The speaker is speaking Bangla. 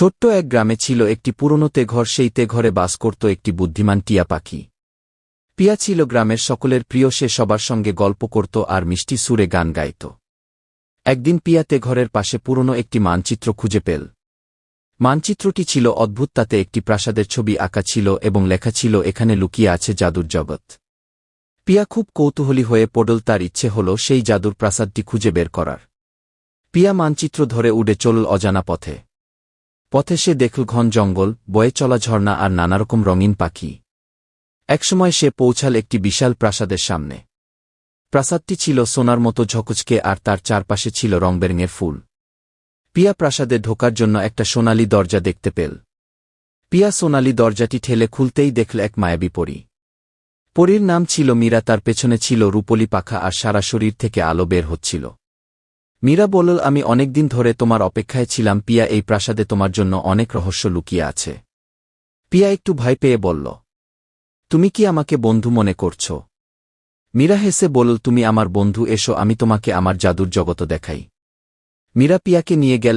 ছোট্ট এক গ্রামে ছিল একটি পুরনো তেঘর, সেই তেঘরে বাস করত একটি বুদ্ধিমান টিয়া পাখি। পিয়া ছিল গ্রামের সকলের প্রিয়, সে সবার সঙ্গে গল্প করত আর মিষ্টি সুরে গান গাইত। একদিন পিয়া তেঘরের পাশে পুরনো একটি মানচিত্র খুঁজে পেল। মানচিত্রটি ছিল অদ্ভুত, তাতে একটি প্রাসাদের ছবি আঁকা ছিল এবং লেখা ছিল, এখানে লুকিয়ে আছে জাদুর জগৎ। পিয়া খুব কৌতূহলী হয়ে পড়ল, তার ইচ্ছে হল সেই জাদুর প্রাসাদটি খুঁজে বের করার। পিয়া মানচিত্র ধরে উড়ে চলল অজানা পথে। পথে সে দেখল ঘন জঙ্গল, বয়ে চলা ঝর্ণা আর নানারকম রঙিন পাখি। একসময় সে পৌঁছাল একটি বিশাল প্রাসাদের সামনে। প্রাসাদটি ছিল সোনার মতো ঝকচকে আর তার চারপাশে ছিল রংবেরঙের ফুল। পিয়া প্রাসাদে ঢোকার জন্য একটা সোনালি দরজা দেখতে পেল। পিয়া সোনালি দরজাটি ঠেলে খুলতেই দেখল এক মায়াবী পরী। পরীর নাম ছিল মীরা, তার পেছনে ছিল রূপলি পাখা আর সারা শরীর থেকে আলো বের হচ্ছিল। মীরা বলল, আমি অনেকদিন ধরে তোমার অপেক্ষায় ছিলাম, পিয়া এই প্রাসাদে তোমার জন্য অনেক রহস্য লুকিয়ে আছে পিয়া একটু ভয় পেয়ে বলল, তুমি কি আমাকে বন্ধু মনে করছ মীরা হেসে বলল, তুমি আমার বন্ধু, এসো, আমি তোমাকে আমার জাদুর জগত দেখাই মীরা পিয়াকে নিয়ে গেল